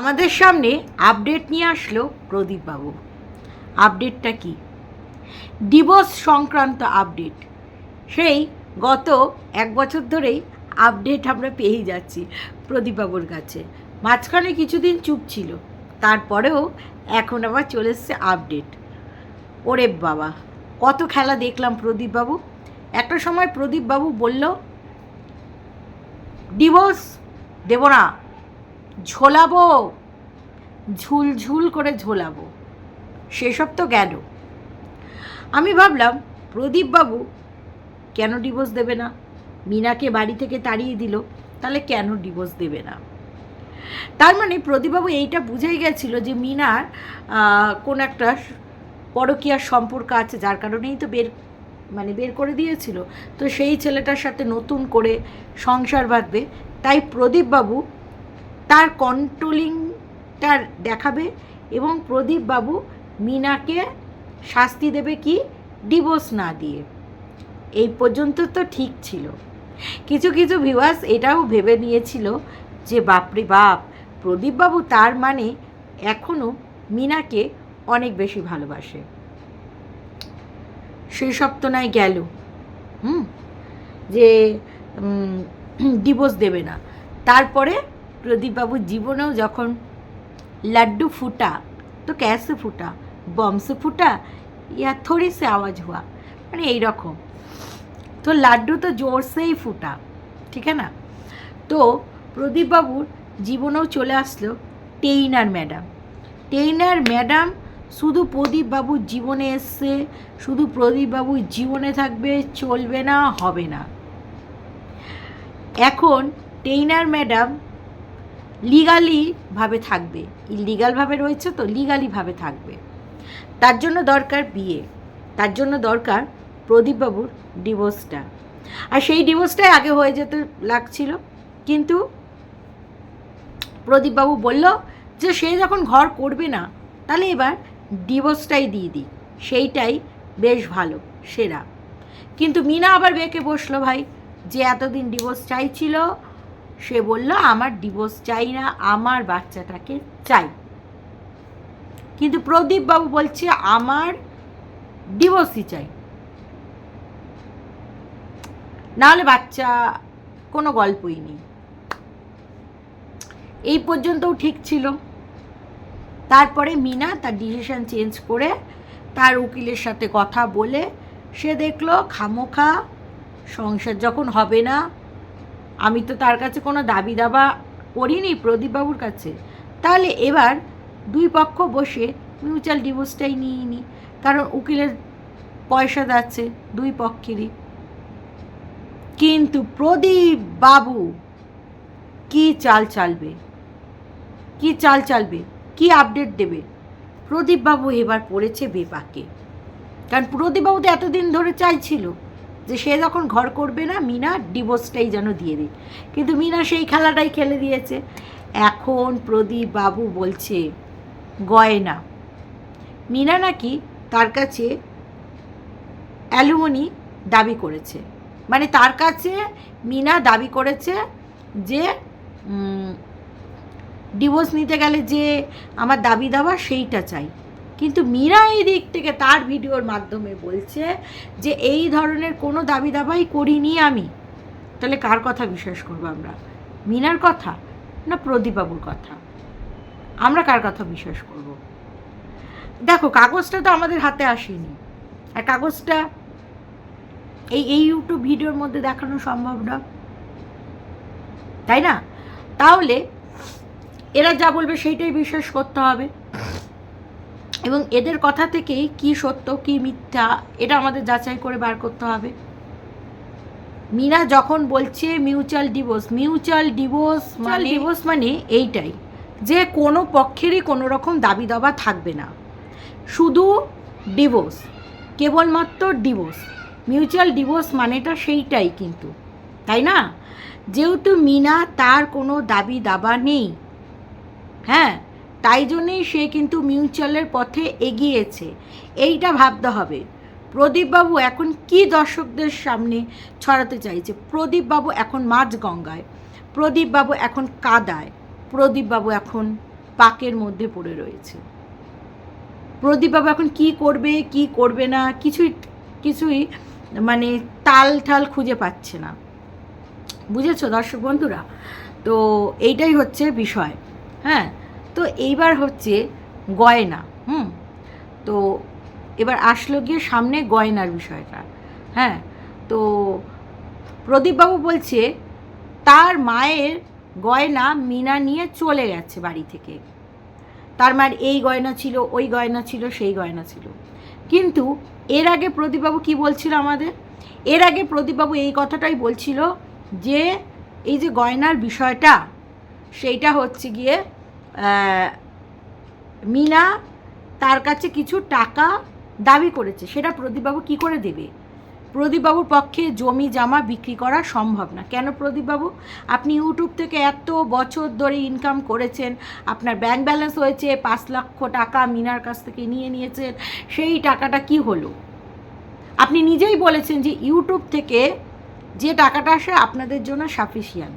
আমাদের সামনে আপডেট নিয়ে আসলো প্রদীপবাবু। আপডেটটা কি? ডিভোর্স সংক্রান্ত আপডেট সেই গত এক বছর ধরেই আপডেট আমরা পেয়েই যাচ্ছি প্রদীপবাবুর কাছে। মাঝখানে কিছুদিন চুপ ছিল, তারপরেও এখন আবার চলে এসছে আপডেট ওরে বাবা, কত খেলা দেখলাম প্রদীপবাবু। একটা সময় প্রদীপবাবু বলল ডিভোর্স দেব না। ঝোলাবো। ঝুল ঝুল করে ঝোলাবো। সেসব তো গেল। আমি ভাবলাম, প্রদীপবাবু কেন ডিভোর্স দেবে না? মিনাকে বাড়ি থেকে তাড়িয়ে দিল, তাহলে কেন ডিভোর্স দেবে না? তার মানে প্রদীপবাবু এইটা বুঝেই গেছিল যে মিনার কোন একটা পরকীয়ার সম্পর্ক আছে, যার কারণেই তো বের মানে বের করে দিয়েছিল। তো সেই ছেলেটার সাথে নতুন করে সংসার বাঁধবে। তাই প্রদীপবাবু তার কন্ট্রোলিংটা দেখাবে এবং প্রদীপবাবু মিনাকে শাস্তি দেবে কি? ডিভোর্স না দিয়ে। এই পর্যন্ত তো ঠিক ছিল। কিছু কিছু ভিউয়ার্স এটাও ভেবে নিয়েছিল যে, বাপরে বাপ প্রদীপবাবু তার মানে এখনও মিনাকে অনেক বেশি ভালোবাসে। সেই নাই গেল। হুম? যে ডিভোর্স দেবে না। তারপরে প্রদীপবাবু জীবনেও যখন লাড্ডু ফুটা, তো ক্যাসে ফুটা, বমসে ফুটা, ইয়া থোড়ি সে আওয়াজ হওয়া মানে এই রকম। তো লাড্ডু তো জোরসেই ফুটা, ঠিক না? তো প্রদীপবাবুর জীবনেও চলে আসলো টেইনার ম্যাডাম। টেইনার ম্যাডাম শুধু প্রদীপবাবুর জীবনে এসছে, শুধু প্রদীপবাবুর জীবনে থাকবে, চলবে না, হবে না। এখন টেইনার ম্যাডাম লিগালিভাবে থাকবে। ইলিগালভাবে রয়েছে তো লিগালিভাবে থাকবে। তার জন্য দরকার বিয়ে। তার জন্য দরকার প্রদীপবাবুর ডিভোর্সটা আর সেই ডিভোর্সটাই আগে হয়ে যেতে লাগছিল। কিন্তু প্রদীপবাবু বলল যে সে যখন ঘর করবে না, তাহলে এবার ডিভোর্সটাই দিয়ে দিই। সেইটাই বেশ ভালো, সেরা। কিন্তু মিনা আবার বেঁকে বসল ভাই যে এতদিন ডিভোর্স চাইছিল সে বলল, আমার ডিভোর্স চাই না, আমার বাচ্চাটাকে চাই। কিন্তু প্রদীপবাবু বলছে, আমার ডিভোর্সই চাই। নাহলে বাচ্চা কোনো গল্পই নেই। এই পর্যন্তও ঠিক ছিল। তারপরে মিনা তার ডিসিশন চেঞ্জ করে তার উকিলের সাথে কথা বলে সে দেখল, খামোখা, সংসার যখন হবে না আমি তো তার কাছে কোনো দাবি দাবা করিনি প্রদীপবাবুর কাছে। তাহলে এবার দুই পক্ষ বসে মিউচুয়াল ডিভোর্সটাই নিয়ে নিই কারণ উকিলের পয়সা যাচ্ছে দুই পক্ষেরই। কিন্তু প্রদীপ বাবু কি চাল চালবে? কি চাল চালবে? কি আপডেট দেবে? প্রদীপবাবু এবার পড়েছে বেপাকে। কারণ প্রদীপবাবু তো এতদিন ধরে চাইছিল। যে সে যখন ঘর করবে না, মিনা ডিভোর্সটাই যেন দিয়ে দিই কিন্তু মিনা সেই খেলাটাই খেলে দিয়েছে। এখন প্রদীপ বাবু বলছে গয়না মিনা নাকি তার কাছে অ্যালুমিনি দাবি করেছে। মানে তার কাছে মিনা দাবি করেছে যে ডিভোর্স নিতে গেলে যে আমার দাবি দাবা সেইটা চাই। কিন্তু মীরা এই দিক থেকে তার ভিডিওর মাধ্যমে বলছে যে এই ধরনের কোনো দাবি দাবাই করিনি আমি। তাহলে কার কথা বিশ্বাস করব আমরা? মিনার কথা না প্রদীপবাবুর কথা? আমরা কার কথা বিশ্বাস করব? দেখো, কাগজটা তো আমাদের হাতে আসেনি। আর কাগজটা এই এই ইউটিউব ভিডিওর মধ্যে দেখানো সম্ভব না। তাই না? তাহলে এরা যা বলবে সেইটাই বিশ্বাস করতে হবে। এবং এদের কথা থেকেই কি সত্য কি মিথ্যা এটা আমাদের যাচাই করে বার করতে হবে। মিনা যখন বলছে মিউচুয়াল ডিভোর্স মিউচুয়াল ডিভোর্স মানে ডিভোর্স মানে এইটাই যে কোনো পক্ষেরই কোনো রকম দাবি দাবা থাকবে না। শুধু ডিভোর্স কেবলমাত্র ডিভোর্স মিউচুয়াল ডিভোর্স মানেটা সেইটাই কিন্তু তাই না? যেহেতু মিনা তার কোনো দাবি দাবা নেই হ্যাঁ? তাই জন্যেই সে কিন্তু মিউচুয়ালের পথে এগিয়েছে। এইটা ভাবতে হবে। প্রদীপবাবু এখন কি দর্শকদের সামনে ছড়াতে চাইছে? প্রদীপবাবু এখন মাঝ গঙ্গায় প্রদীপবাবু এখন কাদায়, প্রদীপবাবু এখন পাকের মধ্যে পড়ে রয়েছে। প্রদীপবাবু এখন কি করবে কি করবে না, কিছুই কিছুই মানে তাল ঠাল খুঁজে পাচ্ছে না। বুঝেছ দর্শক বন্ধুরা? তো এইটাই হচ্ছে বিষয় হ্যাঁ? তো এইবার হচ্ছে গয়না, হুম? তো এবার আসলো গিয়ে সামনে গয়নার বিষয়টা হ্যাঁ? তো প্রদীপবাবু বলছে, তার মায়ের গয়না মিনা নিয়ে চলে গেছে বাড়ি থেকে। তার মায়ের এই গয়না ছিল, ওই গয়না ছিল, সেই গয়না ছিল। কিন্তু এর আগে প্রদীপবাবু কি বলছিল আমাদের? এর আগে প্রদীপবাবু এই কথাটাই বলছিল যে, এই যে গয়নার বিষয়টা, সেইটা হচ্ছে গিয়ে মিনা তার কাছে কিছু টাকা দাবি করেছে। সেটা প্রদীপবাবু কি করে দেবে? প্রদীপবাবুর পক্ষে জমি জামা বিক্রি করা সম্ভব না। কেন প্রদীপবাবু? আপনি ইউটিউব থেকে এত বছর ধরে ইনকাম করেছেন, আপনার ব্যাংক ব্যালেন্স হয়েছে, পাঁচ লক্ষ টাকা মিনার কাছ থেকে নিয়ে নিয়েছেন, সেই টাকাটা কি হলো? আপনি নিজেই বলেছেন যে ইউটিউব থেকে যে টাকাটা আসে আপনাদের জন্য সাফিসিয়ান্ট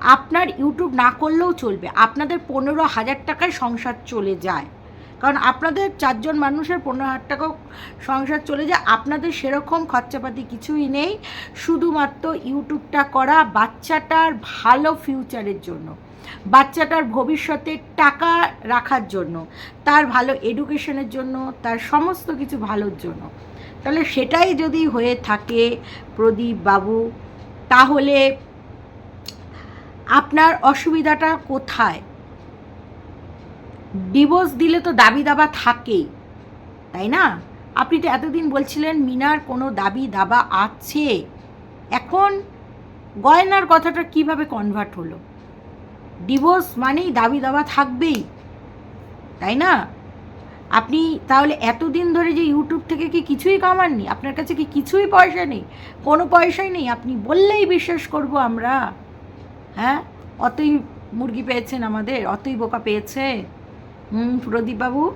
আপনার ইউটিউব না করলেও চলবে। আপনাদের পনেরো হাজার টাকায় সংসার চলে যায়। কারণ আপনাদের চারজন মানুষের পনেরো হাজার টাকাও সংসার চলে যায়। আপনাদের সেরকম খরচাপাতি কিছুই নেই। শুধুমাত্র ইউটিউবটা করা বাচ্চাটার ভালো ফিউচারের জন্য। বাচ্চাটার ভবিষ্যতে টাকা রাখার জন্য, তার ভালো এডুকেশনের জন্য, তার সমস্ত কিছু ভালোর জন্য। তাহলে সেটাই যদি হয়ে থাকে প্রদীপ বাবু তাহলে আপনার অসুবিধাটা কোথায়? ডিভোর্স দিলে তো দাবি দাবা থাকেই, তাই না? আপনি তো এতদিন বলছিলেন মিনার কোনো দাবি দাবা আছে। এখন গয়নার কথাটা কীভাবে কনভার্ট হলো? ডিভোর্স মানেই দাবি দাবা থাকবেই, তাই না? আপনি তাহলে এতদিন ধরে যে ইউটিউব থেকে কি কিছুই কামাননি? আপনার কাছে কি কিছুই পয়সা নেই? কোনো পয়সাই নেই, আপনি বললেই বিশ্বাস করব আমরা। হ্যাঁ? অতই মুরগি পেয়েছেন আমাদের, অতই বোকা পেয়েছে। হুম, প্রদীপবাবু?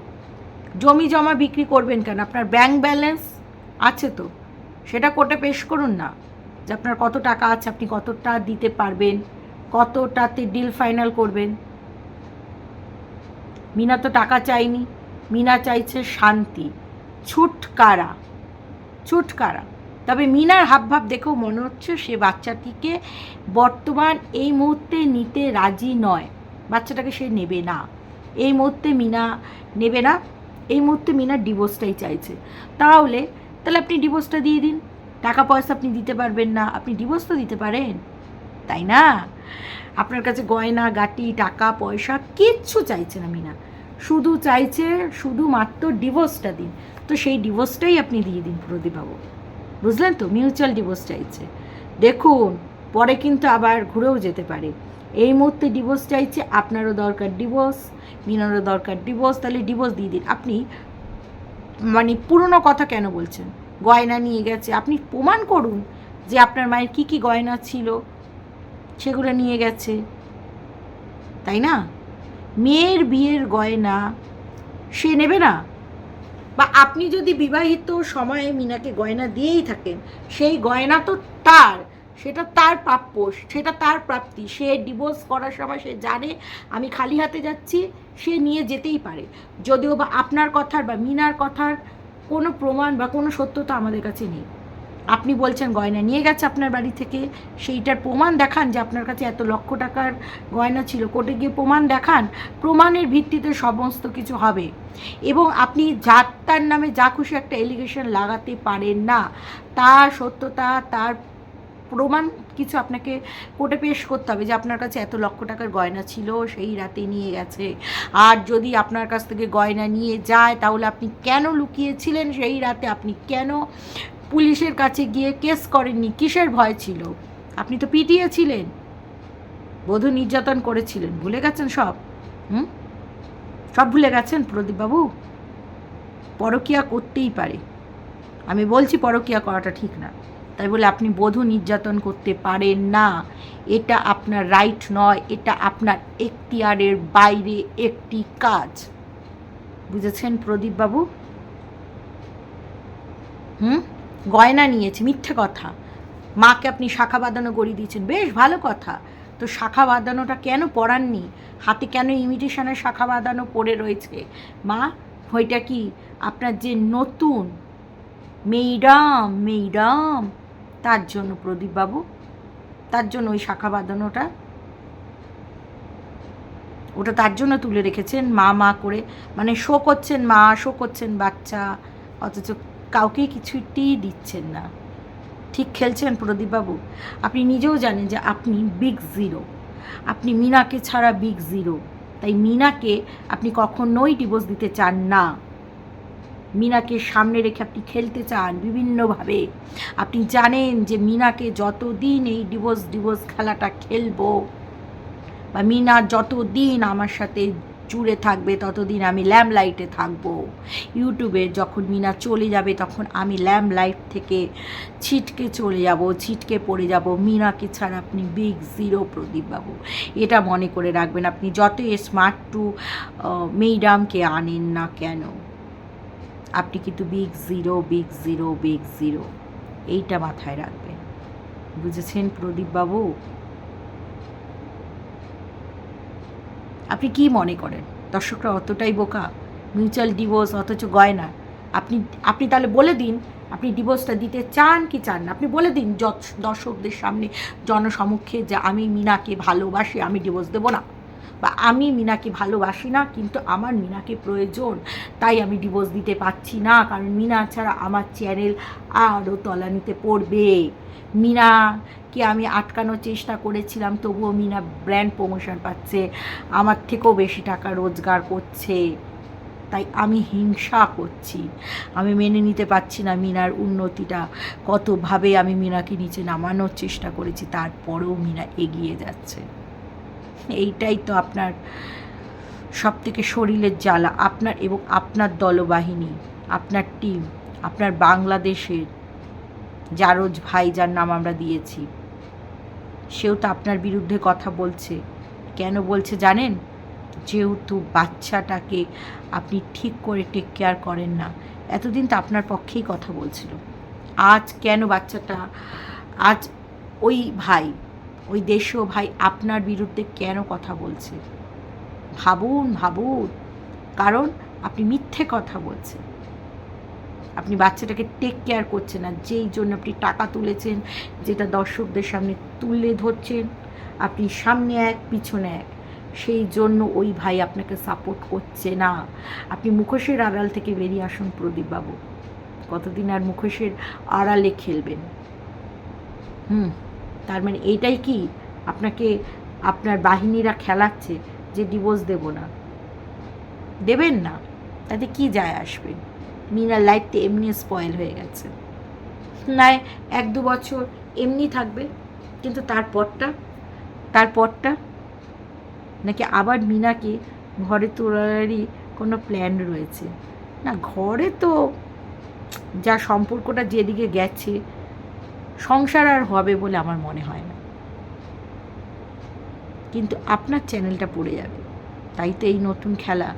জমি জমা বিক্রি করবেন কেন? আপনার ব্যাংক ব্যালেন্স আছে তো। সেটা কোর্টে পেশ করুন না। যে আপনার কত টাকা আছে, আপনি কতটা দিতে পারবেন, কতটাতে ডিল ফাইনাল করবেন। মিনা তো টাকা চাইনি। মিনা চাইছে শান্তি। ছুটকারা। ছুটকারা। তবে মিনার হাবভাব দেখেও মনে হচ্ছে সে বাচ্চাটিকে বর্তমান এই মুহূর্তে নিতে রাজি নয়। বাচ্চাটাকে সে নেবে না। এই মুহূর্তে মিনা নেবে না। এই মুহূর্তে মিনা ডিভোর্সটাই চাইছে। তাহলে তাহলে আপনি ডিভোর্সটা দিয়ে দিন। টাকা পয়সা আপনি দিতে পারবেন না। আপনি ডিভোর্স তো দিতে পারেন। তাই না? আপনার কাছে গয়না, গাটি, টাকা, পয়সা কিচ্ছু চাইছে না মিনা। শুধু চাইছে শুধুমাত্র ডিভোর্সটা দিন। তো সেই ডিভোর্সটাই আপনি দিয়ে দিন প্রদীপবাবু। বুঝলেন তো? মিউচুয়াল ডিভোর্স চাইছে। দেখুন, পরে কিন্তু আবার ঘুরেও যেতে পারে। এই মুহূর্তে ডিভোর্স চাইছে, আপনারও দরকার ডিভোর্স মিনারও দরকার ডিভোর্স তাহলে ডিভোর্স দিয়ে দিন। আপনি মানে পুরনো কথা কেন বলছেন? গয়না নিয়ে গেছে। আপনি প্রমাণ করুন যে আপনার মায়ের কি কি গয়না ছিল, সেগুলো নিয়ে গেছে। তাই না? মেয়ের বিয়ের গয়না সে নেবে না? বা আপনি যদি বিবাহিত সময়ে মিনাকে গয়না দিয়েই থাকেন, সেই গয়না তো তার, সেটা তার প্রাপ্য, সেটা তার প্রাপ্তি, সে ডিভোর্স করার সময় সে জানে, আমি খালি হাতে যাচ্ছি, সে নিয়ে যেতেই পারে। যদিও বা আপনার কথার বা মিনার কথার কোনো প্রমাণ বা কোনো সত্যতা আমাদের কাছে নেই। আপনি বলছেন গয়না নিয়ে গেছে আপনার বাড়ি থেকে, সেইটার প্রমাণ দেখান যে আপনার কাছে এত লক্ষ টাকার গয়না ছিল। কোর্টে গিয়ে প্রমাণ দেখান, প্রমাণের ভিত্তিতে সমস্ত কিছু হবে। এবং আপনি যার তার নামে যা খুশি একটা এলিগেশন লাগাতে পারেন না। তার সত্যতা, তার প্রমাণ কিছু আপনাকে কোর্টে পেশ করতে হবে যে আপনার কাছে এত লক্ষ টাকার গয়না ছিল, সেই রাতে নিয়ে গেছে। আর যদি আপনার কাছ থেকে গয়না নিয়ে যায়, তাহলে আপনি কেন লুকিয়েছিলেন সেই রাতে? আপনি কেন পুলিশের কাছে গিয়ে কেস করেননি, কিসের ভয় ছিল? আপনি তো পিটিয়ে ছিলেন। বধূ নির্যাতন করেছিলেন, ভুলে গেছেন সব? হুম? সব ভুলে গেছেন প্রদীপবাবু? পরকিয়া করতেই পারে। আমি বলছি পরকিয়া করাটা ঠিক না। তাই বলে আপনি বধূ নির্যাতন করতে পারেন না। এটা আপনার রাইট নয়, এটা আপনার এখতিয়ারের বাইরে একটি কাজ। বুঝেছেন প্রদীপবাবু? হুম? গয়না নিয়েছে, মিথ্যে কথা। মাকে আপনি শাখা বাঁধানো গড়িয়ে দিয়েছেন, বেশ ভালো কথা। তো শাখা বাঁধানোটা কেন পরাননি? হাতে কেন ইমিটেশনের শাখা বাঁধানো পড়ে রয়েছে? মা, ওইটা কি আপনার যে নতুন মেইডাম মেইডাম, তার জন্য প্রদীপবাবু? তার জন্য ওই শাখা বাঁধানোটা? ওটা তার জন্য তুলে রেখেছেন মা মা করে? মানে শো করছেন মা, শো করছেন বাচ্চা, অথচ কাউকেই কিছুটি দিচ্ছেন না। ঠিক খেলছেন প্রদীপবাবু? আপনি নিজেও জানেন যে আপনি বিগ জিরো আপনি মিনাকে ছাড়া বিগ জিরো তাই মিনাকে আপনি কখনোই ডিভোর্স দিতে চান না। মিনাকে সামনে রেখে আপনি খেলতে চান বিভিন্নভাবে। আপনি জানেন যে মিনাকে যতদিন এই ডিভোর্স ডিভোর্স খেলাটা খেলব বা মিনা যতদিন আমার সাথে জুড়ে থাকবে, ততদিন আমি ল্যাম্প লাইটে থাকব। ইউটিউবে যখন মিনা চলে যাবে, তখন আমি ল্যাম্প লাইট থেকে ছিটকে চলে যাব, ছিটকে পড়ে যাব। মিনাকে ছাড়া আপনি বিগ জিরো প্রদীপবাবু এটা মনে করে রাখবেন, আপনি যতই স্মার্ট টু মেইডামকে আনেন না কেন, আপনি কিন্তু big zero big zero big zero এইটা মাথায় রাখবেন। বুঝেছেন প্রদীপবাবু আপনি কি মনে করেন? দর্শকরা অতটাই বোকা? মিউচুয়াল ডিভোর্স অথচ গয়না। আপনি আপনি তাহলে বলে দিন, আপনি ডিভোর্সটা দিতে চান কি চান না? আপনি বলে দিন দর্শকদের সামনে জনসমক্ষে যে আমি মিনাকে ভালোবাসি, আমি ডিভোর্স দেবো না। বা আমি মিনাকে ভালোবাসি না, কিন্তু আমার মিনাকে প্রয়োজন, তাই আমি ডিভোর্স দিতে পারছি না। কারণ মিনা ছাড়া আমার চ্যানেল আরও তলানিতে পড়বে। মিনাকে আমি আটকানোর চেষ্টা করেছিলাম, তবুও মিনা ব্র্যান্ড প্রমোশন পাচ্ছে, আমার থেকেও বেশি টাকা রোজগার করছে। তাই আমি হিংসা করছি। আমি মেনে নিতে পারছি না মিনার উন্নতিটা। কতভাবে আমি মিনাকে নিচে নামানোর চেষ্টা করেছি, তারপরেও মিনা এগিয়ে যাচ্ছে। এইটাই তো আপনার সব থেকে শরীরের জ্বালা। আপনার এবং আপনার দলবাহিনী, আপনার টিম আপনার বাংলাদেশের জারজ ভাই যার নাম আমরা দিয়েছি। সেও তো আপনার বিরুদ্ধে কথা বলছে। কেন বলছে জানেন? যেহেতু বাচ্চাটাকে আপনি ঠিক করে টেক কেয়ার করেন না। এতদিন তো আপনার পক্ষেই কথা বলছিল। আজ কেন বাচ্চাটা, আজ ওই ভাই, ওই দেশীয় ভাই আপনার বিরুদ্ধে কেন কথা বলছে? ভাবুন ভাবুন। কারণ আপনি মিথ্যে কথা বলছেন। আপনি বাচ্চাটাকে টেক কেয়ার করছেন না যেই জন্য আপনি টাকা তুলেছেন, যেটা দর্শকদের সামনে তুলে ধরছেন, আপনি সামনে এক, পিছনে এক। সেই জন্য ওই ভাই আপনাকে সাপোর্ট করছে না। আপনি মুখোশের আড়াল থেকে বেরিয়ে আসুন প্রদীপবাবু। কতদিন আর মুখোশের আড়ালে খেলবেন? হুম, তার মানে এটাই কি? আপনাকে, আপনার বাহিনীরা খেলাচ্ছে যে ডিভোর্স দেব না। দেবেন না, তাতে কি যায় আসবে? মিনার লাইফটা এমনি স্পয়েল হয়ে গেছে। নয় এক দু বছর এমনি থাকবে, কিন্তু তারপরটা তারপরটা নাকি আবার মিনাকে ঘরে তোলারই কোনো প্ল্যান রয়েছে। না, ঘরে তো যা সম্পর্কটা যেদিকে গেছে, সংসার আর হবে বলে আমার মনে হয় না। কিন্তু আপনার চ্যানেলটা পড়ে যাবে। তাই তো এই নতুন খেলা,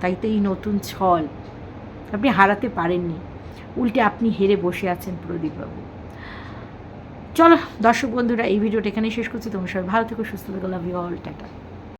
তাই তো এই নতুন ছল। আপনি হারাতে পারেননি। উল্টে আপনি হেরে বসে আছেন প্রদীপবাবু। চলো দর্শক বন্ধুরা, এই ভিডিওটা এখানেই শেষ করছি। তোমার সবাই ভালো থেকো, সুস্থ থেকো লাভ ইউ অল টাটা।